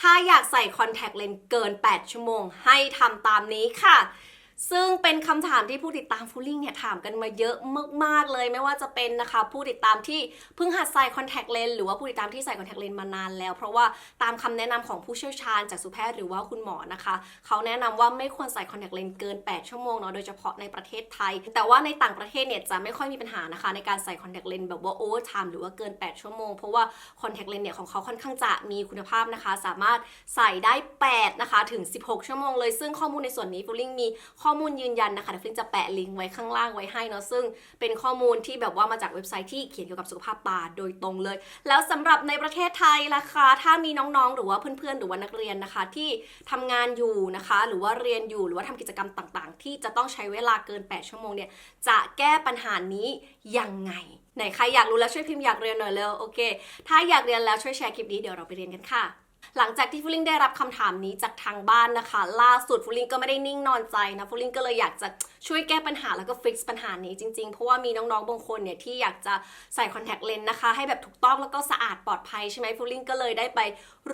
ถ้าอยากใส่คอนแทคเลนส์เกิน 8 ชั่วโมง ให้ทำตามนี้ค่ะ ซึ่งเป็นคำถามที่ผู้ติดตามฟูลิ่งเนี่ยถามกันมาเยอะมากๆเลย ไม่ว่าจะเป็นนะคะผู้ติดตามที่เพิ่งหัดใส่คอนแทคเลนส์หรือว่าผู้ติดตามที่ใส่คอนแทคเลนส์มานานแล้ว เพราะว่าตามคำแนะนำของผู้เชี่ยวชาญจากสุแพทย์หรือว่าคุณหมอนะคะเขาแนะนำว่าไม่ควรใส่คอนแทคเลนส์เกิน 8 ชั่วโมงเนาะโดยเฉพาะในประเทศไทย แต่ว่าในต่างประเทศเนี่ยจะไม่ค่อยมีปัญหานะคะ ในการใส่คอนแทคเลนส์แบบว่าโอเวอร์ไทม์หรือว่าเกิน 8 ชั่วโมงเพราะว่าคอนแทคเลนส์เนี่ยของเขาค่อนข้างจะมีคุณภาพนะคะ สามารถใส่ได้8นะคะถึง 16 ชั่วโมงเลยซึ่งข้อมูลในส่วนนี้ฟูลิ่งมีข้ออมูลยืนยันนะคะเดี๋ยวฟิลจะแปะลิงก์ไว้ข้างล่างไว้ให้เนาะซึ่งเป็นข้อมูลที่แบบว่ามาจากเว็บไซต์ที่เขียนเกี่ยวกับสุขภาพตาโดยตรงเลย แล้วสำหรับในประเทศไทยล่ะคะถ้ามีน้องๆ หรือว่าเพื่อนๆ หรือว่านักเรียนนะคะที่ทำงานอยู่นะคะ หรือว่าเรียนอยู่หรือว่าทำกิจกรรมต่างๆ ที่จะต้องใช้เวลาเกิน 8 ชั่วโมงเนี่ยจะแก้ปัญหานี้ยังไงไหนใครอยากรู้แล้วช่วยพิมพ์อยากเรียนหน่อยเร็วโอเค ถ้าอยากเรียนแล้วช่วยแชร์คลิปนี้เดี๋ยวเราไปเรียนกันค่ะ หลังจากที่ฟูลิงได้รับคำถามนี้จากทางบ้านนะคะ ล่าสุดฟูลิงก็ไม่ได้นิ่งนอนใจนะฟูลิงก็เลยอยากจะช่วยแก้ปัญหาแล้วก็ฟิกซ์ปัญหานี้จริงๆ เพราะว่ามีน้องๆบางคนเนี่ยที่อยากจะใส่คอนแทคเลนส์นะคะ ให้แบบถูกต้องแล้วก็สะอาดปลอดภัยใช่ไหมฟูลิงก็เลยได้ไป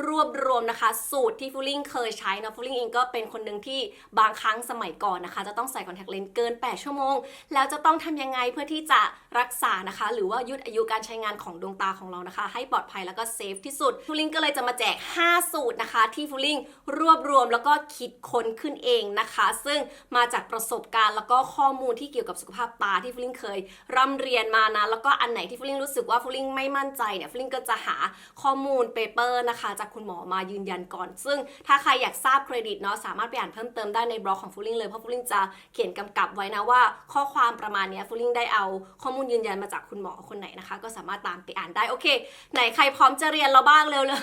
รวบรวมนะคะ สูตรที่ฟูลิงเคยใช้นะฟูลิงเองก็เป็นคนหนึ่งที่บางครั้งสมัยก่อนนะคะ จะต้องใส่คอนแทคเลนส์เกิน 8 ชั่วโมง แล้วจะต้องทำยังไงเพื่อที่จะรักษานะคะ หรือว่ายืดอายุการใช้งานของดวงตาของเรานะคะ ให้ปลอดภัยแล้วก็เซฟที่สุดฟูลิงก็เลยจะมาแจก5 สูตรนะคะที่ฟูลิงรวบรวมแล้วก็คิดค้นขึ้นเองนะคะ ซึ่งมาจากประสบการณ์แล้วก็ข้อมูลที่เกี่ยวกับสุขภาพตาที่ฟูลิงเคยร่ำเรียนมานะแล้วก็อันไหนที่ฟูลิงรู้สึกว่าฟูลิงไม่มั่นใจเนี่ยฟูลิงก็จะหาข้อมูลเปเปอร์นะคะจากคุณหมอมายืนยันก่อน ซึ่งถ้าใครอยากทราบเครดิตเนาะสามารถไปอ่านเพิ่มเติมได้ในบล็อกของฟูลิงเลยเพราะฟูลิงจะเขียนกำกับไว้นะว่า ข้อความประมาณนี้ฟูลิงได้เอาข้อมูลยืนยันมาจากคุณหมอคนไหนนะคะ ก็สามารถตามไปอ่านได้โอเค ไหนใครพร้อมจะเรียนเราบ้างเร็วเลย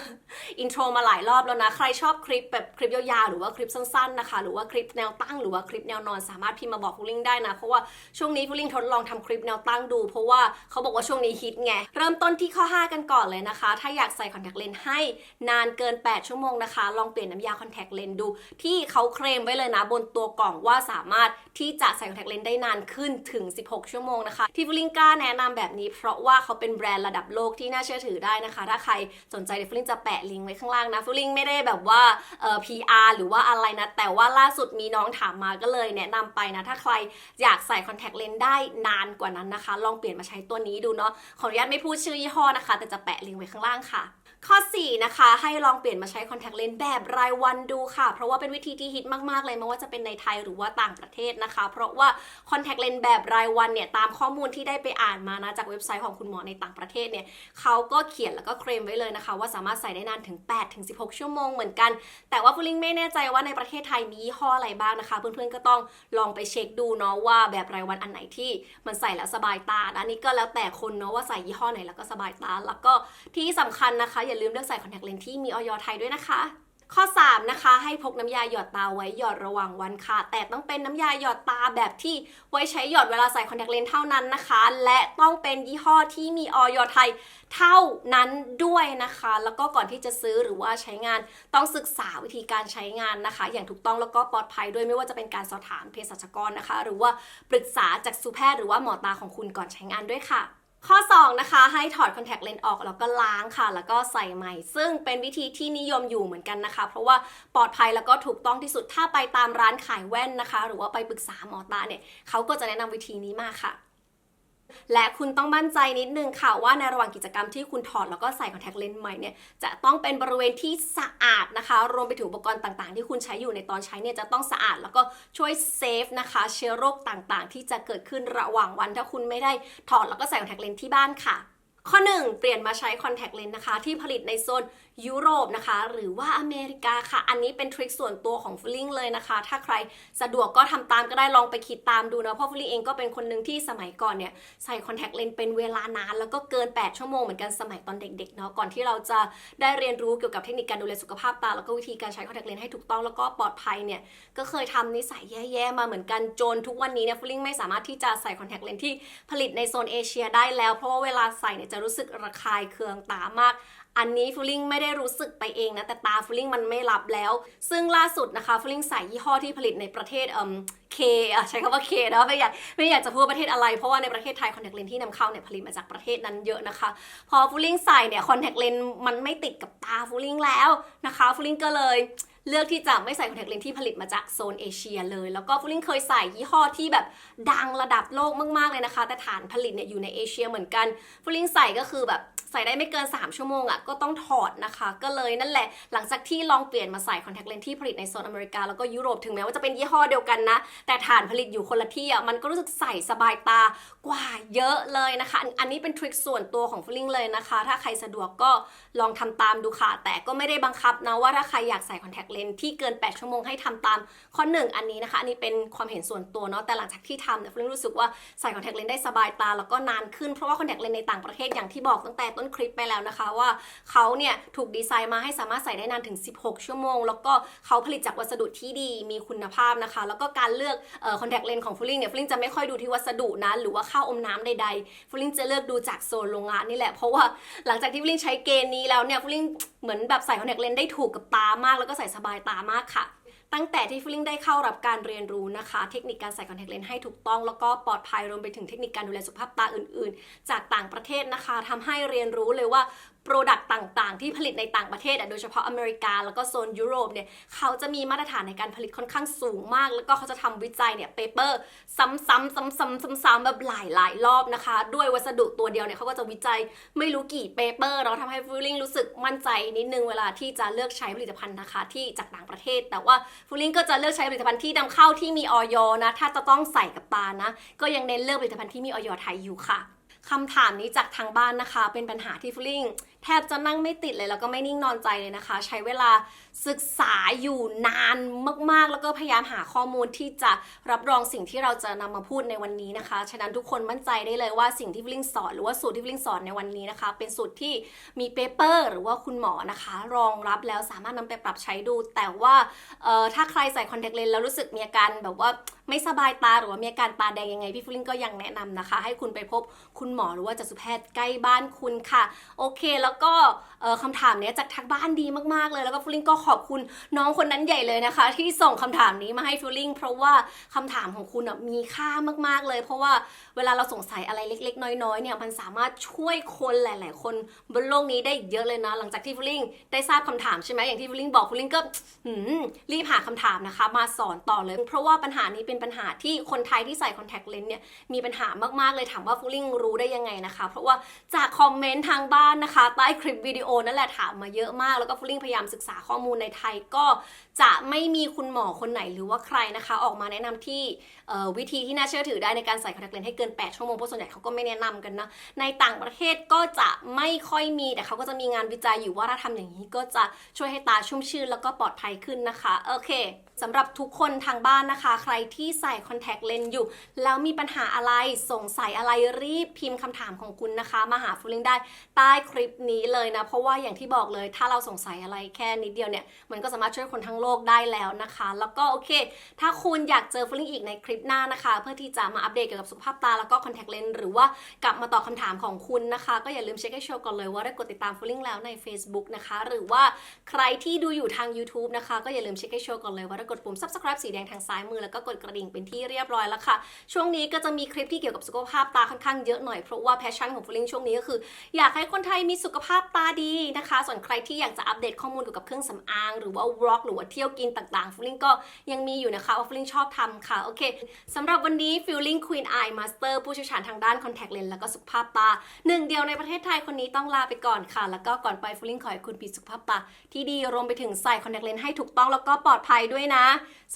อินโทรมาหลายรอบแล้วนะ ใครชอบคลิปแบบคลิปยาวๆ หรือว่าคลิปสั้นๆนะคะ หรือว่าคลิปแนวตั้ง หรือว่าคลิปแนวนอนสามารถพิมพ์มาบอกฟูลิงได้นะ เพราะว่าช่วงนี้ฟูลิงทดลองทำคลิปแนวตั้งดู เพราะว่าเขาบอกว่าช่วงนี้ฮิตไง เริ่มต้นที่ข้อ 5 กันก่อนเลยนะคะ ถ้าอยากใส่คอนแทคเลนส์ให้นานเกิน 8 ชั่วโมงนะคะ ลองเปลี่ยนน้ำยาคอนแทคเลนส์ดู ที่เขาเคลมไว้เลยนะบนตัวกล่องว่าสามารถที่จะใส่คอนแทคเลนส์ได้นานขึ้นถึง 16 ชั่วโมงนะคะ ที่ฟูลิงกล้าแนะนำแบบนี้ เพราะว่าเขาเป็นแบรนด์ระดับโลกที่น่าเชื่อถือได้นะคะ ถ้าใครสนใจเดี๋ยวฟูลิงจะแปะลิงก์ไว้ข้างล่างนะฟูลิงไม่ได้แบบว่าเอ่อ PR หรือว่าอะไรนะ แต่ว่าล่าสุดมีน้องถามมาก็เลยแนะนำไปนะ ถ้าใครอยากใส่คอนแทคเลนส์ได้นานกว่านั้นนะคะ ลองเปลี่ยนมาใช้ตัวนี้ดูเนาะขออนุญาตไม่พูดชื่อยี่ห้อนะคะ แต่จะแปะลิงก์ไว้ข้างล่างค่ะ ข้อ 4 นะคะ ให้ลองเปลี่ยนมาใช้คอนแทคเลนส์แบบรายวันดูค่ะ เพราะว่าเป็นวิธีที่ฮิตมาก ๆ เลยไม่ว่าจะเป็นในไทยหรือว่าต่างประเทศนะคะ เพราะว่าคอนแทคเลนส์แบบรายวันเนี่ย ตามข้อมูลที่ได้ไปอ่านมานะ จากเว็บไซต์ของคุณหมอในต่างประเทศเนี่ยเขาก็เขียนแล้วก็เคลมไว้เลยนะคะ ว่าสามารถใส่ได้นานถึง8ถึง16 ชั่วโมงเหมือนกัน แต่ว่าฟูลิงไม่แน่ใจว่าในประเทศไทยมียี่ห้ออะไรบ้างนะคะ เพื่อนๆก็ต้องลองไปเช็คดูเนาะว่าแบบรายวันอันไหนที่มันใส่แล้วสบายตาอันนี้ก็แล้วแต่คนเนาะว่าใส่ยี่ห้อไหนแล้วก็สบายตา แล้วก็ที่สำคัญนะคะอย่าลืมเลือกใส่คอนแทคเลนส์ที่มีออยไทยด้วยนะคะ ข้อ 3 นะคะ ให้พกน้ำยาหยอดตาไว้หยอดระหว่างวันค่ะ แต่ต้องเป็นน้ำยาหยอดตาแบบที่ไว้ใช้หยอดเวลาใส่คอนแทคเลนส์เท่านั้นนะคะ และต้องเป็นยี่ห้อที่มีออยไทยเท่านั้นด้วยนะคะ แล้วก็ก่อนที่จะซื้อหรือว่าใช้งานต้องศึกษาวิธีการใช้งานนะคะ อย่างถูกต้องแล้วก็ปลอดภัยด้วยไม่ว่าจะเป็นการสอบถามเภสัชกรนะคะ หรือว่าปรึกษาจากสูแพทย์หรือว่าหมอตาของคุณก่อนใช้งานด้วยค่ะ ข้อ 2 นะคะ ให้ถอดคอนแทคเลนส์ออกแล้วก็ล้างค่ะ แล้วก็ใส่ใหม่ ซึ่งเป็นวิธีที่นิยมอยู่เหมือนกันนะคะ เพราะว่าปลอดภัยแล้วก็ถูกต้องที่สุดถ้าไปตามร้านขายแว่นนะคะ หรือว่าไปปรึกษาหมอตาเนี่ยเขาก็จะแนะนำวิธีนี้มากค่ะ และคุณต้องมั่นใจนิดนึงค่ะว่าในระหว่างกิจกรรมที่คุณถอดแล้วก็ใส่คอนแทคเลนส์ใหม่เนี่ยจะต้องเป็นบริเวณที่สะอาดนะคะ รวมไปถึงอุปกรณ์ต่างๆ ที่คุณใช้อยู่ในตอนใช้เนี่ยจะต้องสะอาด แล้วก็ช่วยเซฟนะคะเชื้อโรคต่างๆ ที่จะเกิดขึ้นระหว่างวันถ้าคุณไม่ได้ถอดแล้วก็ใส่คอนแทคเลนส์ที่บ้านค่ะ ข้อ 1 เปลี่ยนมาใช้คอนแทคเลนส์นะคะที่ผลิตในโซนยุโรปนะคะ หรือว่าอเมริกาค่ะ อันนี้เป็นทริคส่วนตัวของฟลิงเลยนะคะ ถ้าใครสะดวกก็ทำตามก็ได้ลองไปคิดตามดูนะเพราะฟลิงเองก็เป็นคนหนึ่งที่สมัยก่อนเนี่ยใส่คอนแทคเลนส์เป็นเวลานาน แล้วก็เกิน 8 ชั่วโมงเหมือนกันสมัยตอนเด็กๆเนาะก่อนที่เราจะได้เรียนรู้เกี่ยวกับเทคนิคการดูแลสุขภาพตา แล้วก็วิธีการใช้คอนแทคเลนส์ให้ถูกต้องแล้วก็ปลอดภัยเนี่ยก็เคยทำนิสัยแย่ๆมาเหมือนกันจนทุกวันนี้เนี่ยฟลิงไม่สามารถที่จะใส่คอนแทคเลนส์ที่ผลิตในโซนเอเชียได้แล้ว เพราะว่าเวลาใส่เนี่ยจะรู้สึกระคายเคืองตามาก อันนี้ฟูลิงไม่ได้รู้สึกไปเองนะ แต่ตาฟูลิงมันไม่รับแล้ว ซึ่งล่าสุดนะคะฟูลิงใส่ยี่ห้อที่ผลิตในประเทศเอ่มเคใช้คำว่าเคนะไม่อยากไม่อยากจะพูดประเทศอะไร เพราะว่าในประเทศไทยคอนแทคเลนที่นำเข้าเนี่ยผลิตมาจากประเทศนั้นเยอะนะคะ พอฟูลิงใส่เนี่ยคอนแทคเลนมันไม่ติดกับตาฟูลิงแล้วนะคะฟูลิงก็เลยเลือกที่จะไม่ใส่คอนแทคเลนส์ที่ผลิตมาจากโซนเอเชียเลย แล้วก็ฟูลิงเคยใส่ยี่ห้อที่แบบดังระดับโลกมากๆเลยนะคะ แต่ฐานผลิตเนี่ยอยู่ในเอเชียเหมือนกันฟูลิงใส่ก็คือแบบ ใส่ได้ไม่เกิน 3 ชั่วโมงอะ่ะก็ต้องถอดนะคะ ก็เลยนั่นแหละ หลังจากที่ลองเปลี่ยนมาใส่คอนแทคเลนส์ที่ผลิตในโซนอเมริกาแล้วก็ยุโรปถึงแม้ว่าจะเป็นยี่ห้อเดียวกันนะ แต่ฐานผลิตอยู่คนละที่อะ่ะมันก็รู้สึกใส่สบายตากว่าเยอะเลยนะคะ อันนี้เป็นทริคส่วนตัวของฟลิงเลยนะคะ ถ้าใครสะดวกก็ลองทำตามดูค่ะ แต่ก็ไม่ได้บังคับนะว่าถ้าใครอยากใส่คอนแทคเลนส์ที่เกิน 8 ชั่วโมงให้ทำตามข้อหนึ่งอันนี้นะคะ อันนี้เป็นความเห็นส่วนตัวเนาะแต่หลังจากที่ทำเนี่ยฟลิงรู้สึกว่าใส่คอนแทคเลนส์ได้สบายตาแล้วก็นานขึ้นเพราะว่าคอนแทคเลนส์ในต่างประเทศอย่างที่บอกตั้งแต่ต้นคลิปไปแล้วนะคะว่าเขาเนี่ยถูกดีไซน์มาให้สามารถใส่ได้นานถึง 16 ชั่วโมง แล้วก็เขาผลิตจากวัสดุที่ดีมีคุณภาพนะคะ แล้วก็การเลือกคอนแทคเลนส์ของฟูลิงเนี่ยฟูลิงจะไม่ค่อยดูที่วัสดุนะหรือว่าค่าอมน้ำใดๆฟูลิงจะเลือกดูจากโซนโรงงานนี่แหละเพราะว่าหลังจากที่ฟูลิงใช้เกณฑ์นี้แล้วเนี่ยฟูลิงเหมือนแบบใส่คอนแทคเลนส์ได้ถูกกับตามาก แล้วก็ใส่สบายตามากค่ะ ตั้งแต่ที่ฟิลิงได้เข้ารับการเรียนรู้นะคะ เทคนิคการใส่คอนแทคเลนส์ให้ถูกต้อง แล้วก็ปลอดภัยรวมไปถึงเทคนิคการดูแลสุขภาพตาอื่น ๆ จากต่างประเทศนะคะทำให้เรียนรู้เลยว่า โปรดักต์ต่างๆ ที่ผลิตในต่างประเทศโดยเฉพาะอเมริกา แล้วก็โซนยุโรปเนี่ยเขาจะมีมาตรฐานในการผลิตค่อนข้างสูงมาก แล้วก็เขาจะทำวิจัยเนี่ยเปเปอร์ซ้ำๆซ้ำๆซ้ำๆแบบหลายๆ รอบนะคะ ด้วยวัสดุตัวเดียวเนี่ยเขาก็จะวิจัยไม่รู้กี่เปเปอร์ เราทำให้ฟูลิงรู้สึกมั่นใจนิดนึงเวลาที่จะเลือกใช้ผลิตภัณฑ์นะคะที่จากต่างประเทศ แต่ว่าฟูลิงก็จะเลือกใช้ผลิตภัณฑ์ที่นำเข้าที่มีออยนะถ้าจะต้องใส่กับตานะ ก็ยังเน้นเลือกผลิตภัณฑ์ที่มีออยไทยอยู่ค่ะคำถามนี้จากทางบ้านนะคะ เป็นปัญหาที่ฟลิง แทบจะนั่งไม่ติดเลยแล้วก็ไม่นิ่งนอนใจเลยนะคะ ใช้เวลาศึกษาอยู่นานมากๆ แล้วก็พยายามหาข้อมูลที่จะรับรองสิ่งที่เราจะนำมาพูดในวันนี้นะคะ ฉะนั้นทุกคนมั่นใจได้เลยว่าสิ่งที่ฟลิงสอน หรือว่าสูตรที่ฟลิงสอนในวันนี้นะคะ เป็นสูตรที่มีเปเปอร์หรือว่าคุณหมอนะคะ รองรับแล้วสามารถนำไปปรับใช้ดู แต่ว่าเอ่อถ้าใครใส่คอนแทคเลนส์แล้วรู้สึกมีอาการแบบว่าไม่สบายตาหรือว่ามีอาการตาแดงยังไงพี่ฟลิงก็ยังแนะนำนะคะ ให้คุณไปพบคุณหมอหรือว่าจักษุแพทย์ใกล้บ้านคุณค่ะ โอเคแล้วก็เอ่อคำถามนี้จากทางบ้านดีมากๆเลย แล้วก็ฟลิงก็ขอบคุณน้องคนนั้นใหญ่เลยนะคะ ที่ส่งคำถามนี้มาให้ฟลิงเพราะว่าคำถามของคุณมีค่ามากๆเลย เพราะว่าเวลาเราสงสัยอะไรเล็ก ๆ น้อยๆเนี่ยมันสามารถช่วยคนหลาย ๆ คนบนโลกนี้ได้อีกเยอะเลยนะ หลังจากที่ฟลิงได้ทราบคำถามใช่ไหมอย่างที่ฟลิงบอกฟลิงก็รีบหาคำถามนะคะ มาสอนต่อเลย เพราะว่าปัญหานี้เป็นปัญหาที่คนไทยที่ใส่คอนแทคเลนส์เนี่ยมีปัญหามากๆเลยถามว่าฟลิงรู้ได้ยังไงนะคะ เพราะว่าจากคอมเมนต์ทางบ้านนะคะใต้คลิปวิดีโอนั่นแหละถามมาเยอะมาก แล้วก็ฟลิงพยายามศึกษาข้อมูลในไทยก็จะไม่มีคุณหมอคนไหนหรือว่าใครนะคะ ออกมาแนะนำที่วิธีที่น่าเชื่อถือได้ในการใส่คอนแทคเลนส์ให้เกิน 8 ชั่วโมงเพราะส่วนใหญ่เขาก็ไม่แนะนำกันนะในต่างประเทศก็จะไม่ค่อยมีแต่เขาก็จะมีงานวิจัยอยู่ว่าถ้าทำอย่างนี้ก็จะช่วยให้ตาชุ่มชื่นแล้วก็ปลอดภัยขึ้นนะคะโอเคสำหรับทุกคนทางบ้านนะคะ ใครที่ใส่คอนแทคเลนส์อยู่ แล้วมีปัญหาอะไรสงสัยอะไรรีบพิมพ์คำถามของคุณนะคะ มาหาฟูลิงได้ใต้คลิปนี้เลยนะ เพราะว่าอย่างที่บอกเลย ถ้าเราสงสัยอะไรแค่นิดเดียวเนี่ย มันก็สามารถช่วยคนทั้งโลกได้แล้วนะคะ แล้วก็โอเค ถ้าคุณอยากเจอฟูลิงอีกในคลิปหน้านะคะ เพื่อที่จะมาอัปเดตเกี่ยวกับสุขภาพตาแล้วก็คอนแทคเลนส์หรือว่ากลับมาตอบคำถามของคุณนะคะ ก็อย่าลืมเช็คให้โชว์ก่อนเลยว่าได้กดติดตามฟูลิงแล้วใน Facebook นะคะ หรือว่าใครที่ดูอยู่ทาง YouTube นะคะ ก็อย่าลืมเช็คให้โชว์ก่อนเลยว่าได้กดปุ่ม subscribe สีแดงทางซ้ายมือแล้วก็กดกระดิ่งเป็นที่เรียบร้อยแล้วค่ะ ช่วงนี้ก็จะมีคลิปที่เกี่ยวกับสุขภาพตาค่อนข้างเยอะหน่อยเพราะว่าแพชชั่นของฟูลิงช่วงนี้ก็คือ อยากให้คนไทยมีสุขภาพตาดีนะคะ ส่วนใครที่อยากจะอัปเดตข้อมูลเกี่ยวกับเครื่องสำอาง หรือว่าวล็อกหรือว่าเที่ยวกินต่างๆฟูลิงก็ยังมีอยู่นะคะว่าฟูลิงชอบทำค่ะโอเคสำหรับวันนี้ Feeling Queen Eye Master ผู้เชี่ยวชาญทางด้าน contact lens แล้วก็สุขภาพตาหนึ่งเดียวในประเทศไทยคนนี้ต้องลาไปก่อนค่ะ แล้วก็ก่อนไปฟูลิงขอให้คุณมีสุขภาพตาที่ดีรวมไปถึงใส่ contact lens ให้ถูกต้องแล้วก็ปลอดภัยด้วยนะ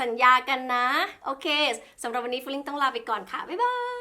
สัญญากันนะ โอเคสำหรับวันนี้ฟูลิงต้องลาไปก่อนค่ะ บ๊ายบาย